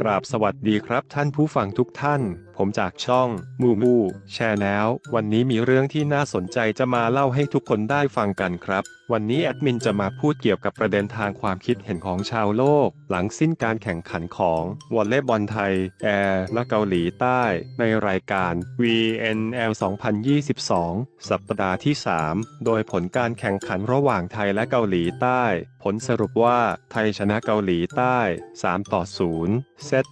กราบสวัสดีครับท่านผู้ฟังทุกท่าน ผมจากช่องมูมูแชร์แล้ว วันนี้มีเรื่องที่น่าสนใจจะมาเล่าให้ทุกคนได้ฟังกันครับ วันนี้แอดมินจะมาพูดเกี่ยวกับประเด็นทางความคิดเห็นของชาวโลก หลังสิ้นการแข่งขันของวอลเลย์บอลไทย แอร์ และเกาหลีใต้ ในรายการ VNL 2022 สัปดาห์ที่ 3 โดยผลการแข่งขันระหว่างไทยและเกาหลีใต้ ผลสรุปว่าไทยชนะเกาหลีใต้ 3 ต่อ 0 เซต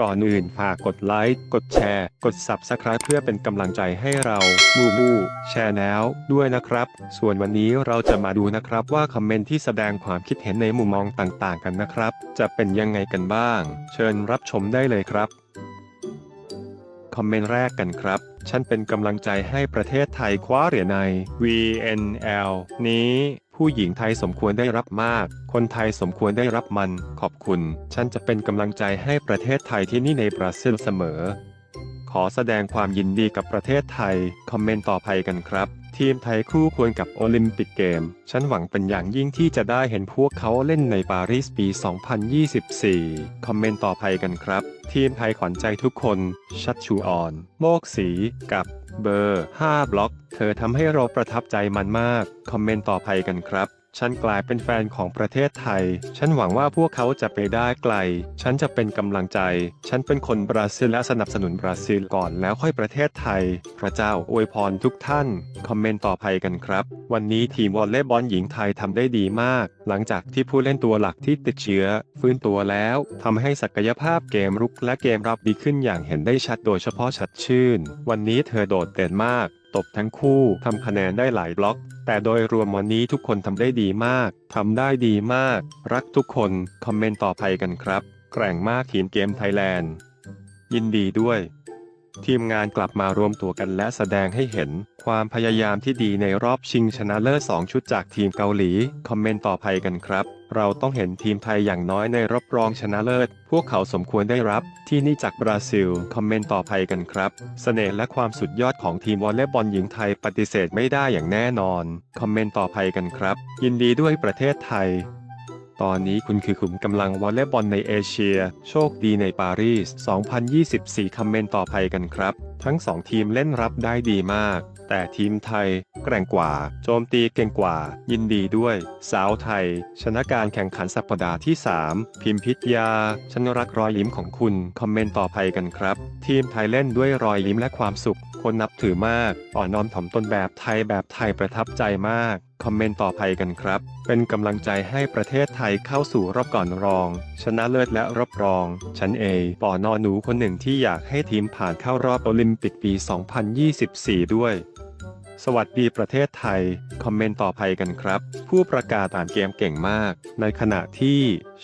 ก่อนอื่นฝากกดไลค์ กดแชร์ กด Subscribe เพื่อเป็นกำลังใจให้เรามูมูแชร์แนวด้วยนะครับ ส่วนวันนี้เราจะมาดูนะครับว่าคอมเมนต์ที่แสดงความคิดเห็นในมุมมองต่างๆ กันนะครับ จะเป็นยังไงกันบ้าง เชิญรับชมได้เลยครับคอมเมนต์แรกกันครับ ฉันเป็นกำลังใจให้ประเทศไทยคว้าเหรียญใน VNL นี้ ผู้หญิงไทยสมควรได้รับมาก คนไทยสมควรได้รับมัน ขอบคุณ ฉันจะเป็นกำลังใจให้ประเทศไทยที่นี่ในบราซิลเสมอ ขอแสดงความยินดีกับประเทศไทย คอมเมนต์ต่อไปกันครับ ทีมไทยคู่ควรกับโอลิมปิกเกม ฉันหวังเป็นอย่างยิ่งที่จะได้เห็นพวกเขาเล่นในปารีสปี 2024 คอมเมนต์ต่อไปกันครับ ทีมไทยขวัญใจทุกคน ชัดชูออน โมกสี กับเบอร์ 5 บล็อก เธอทำให้เราประทับใจมันมาก คอมเมนต์ต่อไปกันครับ ฉันกลายเป็นแฟนของประเทศไทย ฉันหวังว่าพวกเขาจะไปได้ไกล ฉันจะเป็นกำลังใจ ฉันเป็นคนบราซิลและสนับสนุนบราซิลก่อนแล้วค่อยประเทศไทย พระเจ้าอวยพรทุกท่าน คอมเมนต์ต่อไปกันครับ วันนี้ทีมวอลเลย์บอลหญิงไทยทำได้ดีมาก หลังจากที่ผู้เล่นตัวหลักที่ติดเชื้อ ฟื้นตัวแล้วทำให้ศักยภาพเกมรุกและเกมรับดีขึ้นอย่างเห็นได้ชัดโดยเฉพาะชัดชื่น วันนี้เธอโดดเด่นมาก ตบทั้งคู่ทำคะแนนได้หลายบล็อก แต่โดยรวมวันนี้ทุกคนทำได้ดีมากทำได้ดีมาก รักทุกคนคอมเมนต์ต่อไปกันครับ แกร่งมากทีมเกมไทยแลนด์ ยินดีด้วย ทีมงานกลับมารวมตัวกันและแสดงให้เห็น ความพยายามที่ดีในรอบชิงชนะเลิศ2ชุดจากทีมเกาหลี คอมเมนต์ต่อไปกันครับ เราต้องเห็นทีมไทยอย่างน้อยในรอบรองชนะเลิศ พวกเขาสมควรได้รับ ที่นี่จากบราซิล คอมเมนต์ต่อไปกันครับ เสน่ห์และความสุดยอดของทีมวอลเลย์บอลหญิงไทยปฏิเสธไม่ได้อย่างแน่นอน คอมเมนต์ต่อไปกันครับ ยินดีด้วยประเทศไทย ตอนนี้คุณคือขุมกำลังวอลเลย์บอลในเอเชีย โชคดีในปารีส 2024 คอมเมนต์ต่อไปกันครับ ทั้งสองทีมเล่นรับได้ดีมาก แต่ทีมไทย แกร่งกว่า โจมตีเก่งกว่า ยินดีด้วย สาวไทย ชนะการแข่งขันสัปดาห์ที่ 3 พิมพิทยา ฉันรักรอยยิ้มของคุณ คอมเมนต์ต่อไปกันครับ ทีมไทยเล่นด้วยรอยยิ้มและความสุข คนนับถือมาก อ่อนน้อมถ่อมตนแบบไทยแบบไทยประทับใจมาก คอมเมนต์ต่อไปกันครับ เป็นกำลังใจให้ประเทศไทยเข้าสู่รอบก่อนรอง ชนะเลิศและรอบรอง ชั้นเอปอนอหนูคนหนึ่งที่อยากให้ทีมผ่านเข้ารอบโอลิมปิกปี 2024 ด้วย สวัสดีประเทศไทย คอมเมนต์ต่อไปกันครับ ผู้ประกาศอ่านเกมเก่งมาก ในขณะที่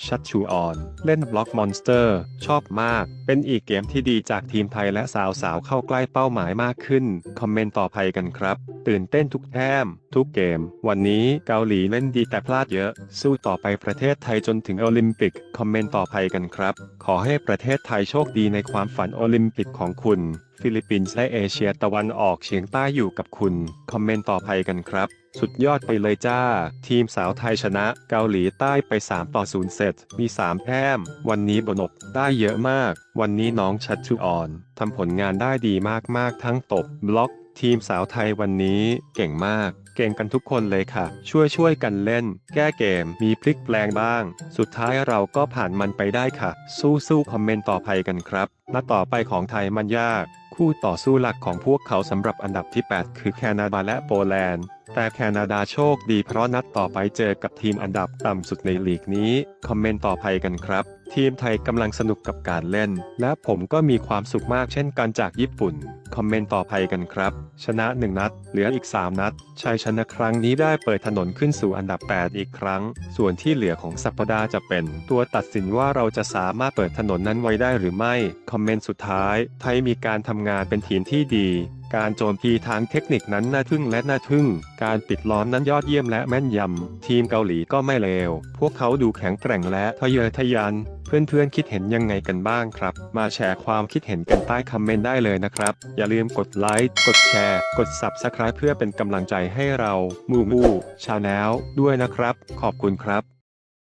ชัดชูออน เล่นบล็อกมอนสเตอร์ ชอบมาก เป็นอีกเกมที่ดีจากทีมไทยและสาวๆ เข้าใกล้เป้าหมายมากขึ้น คอมเมนต์ต่อไปกันครับ ตื่นเต้นทุกแต้ม ทุกเกม วันนี้เกาหลีเล่นดีแต่พลาดเยอะ สู้ต่อไปประเทศไทยจนถึงโอลิมปิก คอมเมนต์ต่อไปกันครับ ขอให้ประเทศไทยโชคดีในความฝันโอลิมปิกของคุณฟิลิปปินส์และเอเชียตะวันออกเฉียงใต้อยู่กับคุณ คอมเมนต์ต่อไปกันครับ สุดยอดไปเลยจ้า ทีมสาวไทยชนะเกาหลีใต้ไป 3 ต่อ 0 เซตมี 3 แต้ม วันนี้บนกได้เยอะมาก วันนี้น้องชัดชูออนทำผลงานได้ดีมากๆ ทั้งตบบล็อก ทีมสาวไทยวันนี้เก่งมาก เก่งกันทุกคนเลยค่ะ ช่วยช่วยกันเล่น แก้เกม มีพลิกแปลงบ้าง สุดท้ายเราก็ผ่านมันไปได้ค่ะ สู้สู้คอมเมนต์ต่อไปกันครับนัดต่อไปของไทยมันยาก คู่ต่อสู้หลักของพวกเขาสำหรับอันดับที่ 8 คือแคนาดาและโปแลนด์ แต่แคนาดาโชคดีเพราะนัดต่อไปเจอกับทีมอันดับต่ำสุดในลีกนี้ คอมเมนต์ต่อไปกันครับ ทีมไทยกำลังสนุกกับการเล่น และผมก็มีความสุขมากเช่นกันจากญี่ปุ่น คอมเมนต์ต่อไปกันครับ ชนะ 1 นัด เหลืออีก 3 นัด ชัยชนะครั้งนี้ได้เปิดถนนขึ้นสู่อันดับ 8 อีกครั้ง ส่วนที่เหลือของสัปดาห์จะเป็น ตัวตัดสินว่าเราจะสามารถเปิดถนนนั้นไว้ได้หรือไม่ คอมเมนต์สุดท้าย ไทยมีการทำงานเป็นทีมที่ดีการโจมตีทางเทคนิคนั้นน่าทึ่งและน่าทึ่ง การปิดล้อมนั้นยอดเยี่ยมและแม่นยำ ทีมเกาหลีก็ไม่เลว พวกเขาดูแข็งแกร่งและทะเยอทะยาน เพื่อนๆคิดเห็นยังไงกันบ้างครับ มาแชร์ความคิดเห็นกันใต้คอมเมนต์ได้เลยนะครับ อย่าลืมกดไลค์ กดแชร์ กด Subscribe เพื่อเป็นกำลังใจให้เรา มูมูชาแนลด้วยนะครับ ขอบคุณครับ